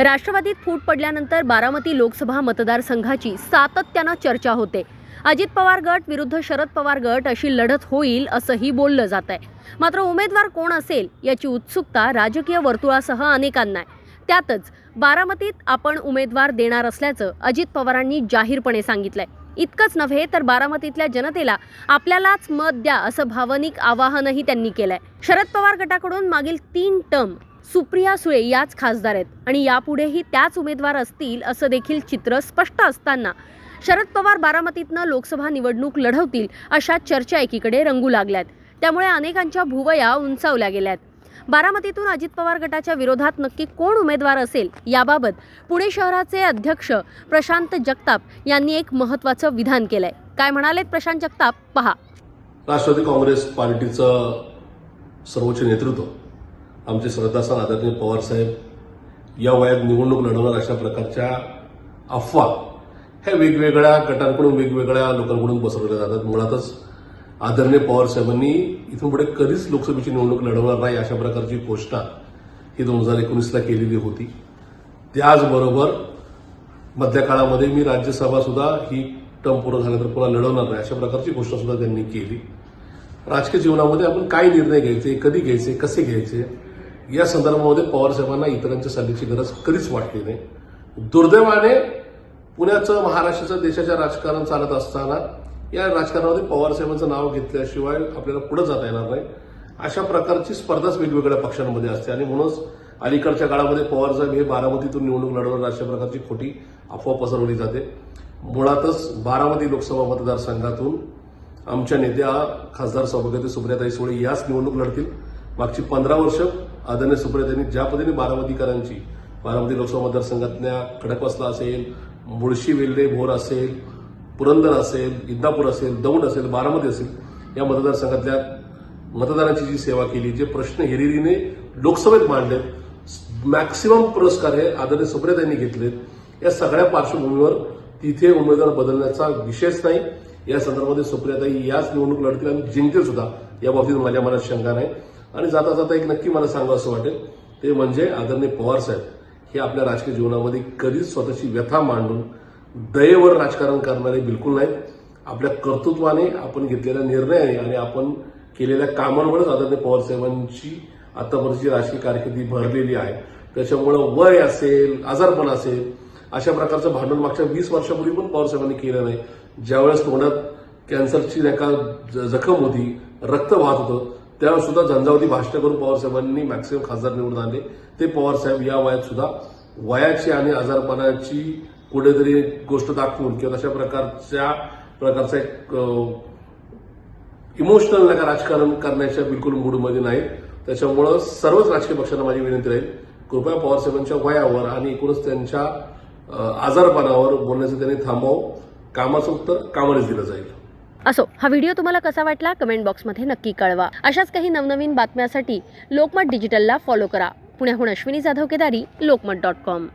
राष्ट्रवादीत फूट पडल्यानंतर बारामती लोकसभा मतदारसंघाची सातत्यानं चर्चा होते. अजित पवार गट विरुद्ध शरद पवार गट अशी लढत होईल असंही बोललं जात आहे मात्र उमेदवार कोण असेल याची उत्सुकता राजकीय वर्तुळासह अनेकांना आहे. त्यातच बारामतीत आपण उमेदवार देणार असल्याचं अजित पवारांनी जाहीरपणे सांगितलंय. इतकंच नव्हे तर बारामतीतल्या जनतेला आपल्यालाच मत द्या असं भावनिक आवाहनही त्यांनी केलंय. शरद पवार गटाकडून मागील तीन टर्म सुप्रिया सुळे याच खासदार आहेत आणि यापुढेही त्याच उमेदवार असतील असं देखील चित्र स्पष्ट असताना शरद पवार बारामतीतनं लोकसभा निवडणूक लढवतील अशा चर्चा एकीकडे रंगू लागल्यात. त्यामुळे अनेकांच्या भुवया उंचावल्या गेल्यात. बारामतीतून अजित पवार गटाच्या विरोधात नक्की कोण उमेदवार असेल याबाबत पुणे शहराचे अध्यक्ष प्रशांत जगताप यांनी एक महत्त्वाचं विधान केलंय. काय म्हणालेत प्रशांत जगताप? पहा. राष्ट्रवादी काँग्रेस पार्टीचं सर्वोच्च नेतृत्व आमचे श्रद्धास्थान आदरणीय पवारसाहेब या वयात निवडणूक लढवणार अशा प्रकारच्या अफवा ह्या वेगवेगळ्या गटांकडून वेगवेगळ्या लोकांकडून बसवल्या जातात. मुळातच आदरणीय पवारसाहेबांनी इथून पुढे कधीच लोकसभेची निवडणूक लढवणार नाही अशा प्रकारची घोषणा ही दोन हजार एकोणीसला केलेली होती. त्याचबरोबर मधल्या काळामध्ये मी राज्यसभा सुद्धा ही टर्म पूर्ण झाल्यानंतर पुन्हा लढवणार नाही अशा प्रकारची घोषणा सुद्धा त्यांनी केली. राजकीय जीवनामध्ये आपण काय निर्णय घ्यायचे कधी घ्यायचे कसे घ्यायचे या संदर्भामध्ये पवारसाहेबांना इतरांच्या सल्ल्याची गरज कधीच वाटली नाही. दुर्दैवाने पुण्याचं महाराष्ट्राचं देशाच्या राजकारण चालत असताना या राजकारणामध्ये पवारसाहेबांचं नाव घेतल्याशिवाय आपल्याला पुढे जाता येणार नाही. अशा प्रकारची स्पर्धाच वेगवेगळ्या पक्षांमध्ये असते आणि म्हणूनच अलीकडच्या काळामध्ये पवारसाहेब हे बारामतीतून निवडणूक लढवणार अशा प्रकारची खोटी अफवा पसरवली जाते. मुळातच बारामती लोकसभा मतदारसंघातून आमच्या नेत्या खासदार सौभाग्यवती सुप्रियाताई सुळे याच निवडणूक लढतील. मागची पंधरा वर्ष आदरणीय सुप्रियाताईंनी ज्या पद्धतीने बारामतीकरांची बारामती लोकसभा मतदारसंघातल्या खडकवासला असेल मुळशी वेल्हे भोर असेल पुरंदर असेल इंदापूर असेल दौंड असेल बारामती असेल या मतदारसंघातल्या मतदारांची जी सेवा केली जे प्रश्न हिरिरीने लोकसभेत मांडले मॅक्सिमम पुरस्कार हे आदरणीय सुप्रियाताईंनी घेतलेत. या सगळ्या पार्श्वभूमीवर तिथे उमेदवार बदलण्याचा विषयच नाही. या संदर्भामध्ये सुप्रियाताई याच निवडणूक लढतील आणि जिंकतील सुद्धा. या बाबतीत माझ्या मनात शंका नाही. आणि जाता जाता एक नक्की मला सांगा असं वाटेल ते म्हणजे आदरणीय पवार साहेब हे आपल्या राजकीय जीवनामध्ये कधीच स्वतःची व्यथा मांडून दयेवर राजकारण करणारे बिलकुल नाहीत. आपल्या कर्तृत्वाने आपण घेतलेल्या निर्णयाने आणि आपण केलेल्या कामांवरच आदरणीय पवार साहेबांची आतापर्यंतची राजकीय कारकिर्दी भरलेली आहे. त्याच्यामुळं वय असेल आजारपण असेल अशा प्रकारचं भांडण मागच्या वीस वर्षापूर्वी पण पवार साहेबांनी केलं नाही. ज्यावेळेस तोंडात कॅन्सरची नका ज- जखम होती रक्त वाहत होतं त्यावेळेस सुद्धा झंझावती भाषण करून पवारसाहेबांनी मॅक्सिमम खासदार निवडून आले. ते पवारसाहेब या वयात सुद्धा वयाची आणि आजारपणाची कुठेतरी गोष्ट दाखवून किंवा तशा प्रकारच्या प्रकारचा एक इमोशनल नका राजकारण करण्याच्या बिलकुल मूडमध्ये नाहीत त्याच्यामुळं सर्वच राजकीय पक्षांना माझी विनंती राहील कृपया पवारसाहेबांच्या वयावर आणि एकूणच त्यांच्या आजारपणावर बोलण्याचं त्यांनी थांबावं. कामाचं उत्तर कामानेच दिलं जाईल. असो हा व्हिडिओ तुम्हाला कसा वाटला कमेंट बॉक्समध्ये नक्की कळवा. अशाच काही नवनवीन बातम्यासाठी लोकमत डिजिटलला फॉलो करा. पुण्याहून अश्विनी जाधव केदारी लोकमत डॉट कॉम.